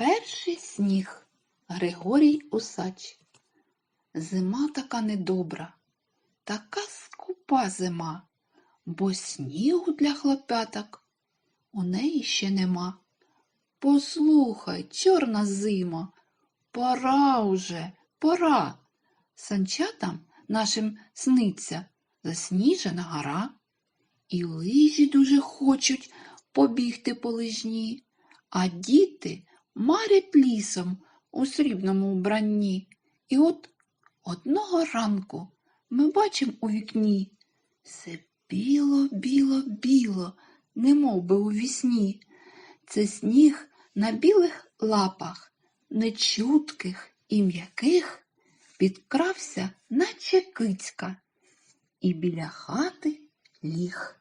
Перший сніг Григорій Усач. Зима така недобра, така скупа зима, бо снігу для хлопяток у неї ще нема. Послухай, чорна зима, пора уже, пора. Санчатам нашим сниться засніжена гора, і лижі дуже хочуть побігти по лижні, а діти марять лісом у срібному вбранні. І от одного ранку ми бачимо у вікні все біло, біло, біло, немов би у вісні. Це сніг на білих лапах, нечутких і м'яких, підкрався, наче кицька, і біля хати ліг.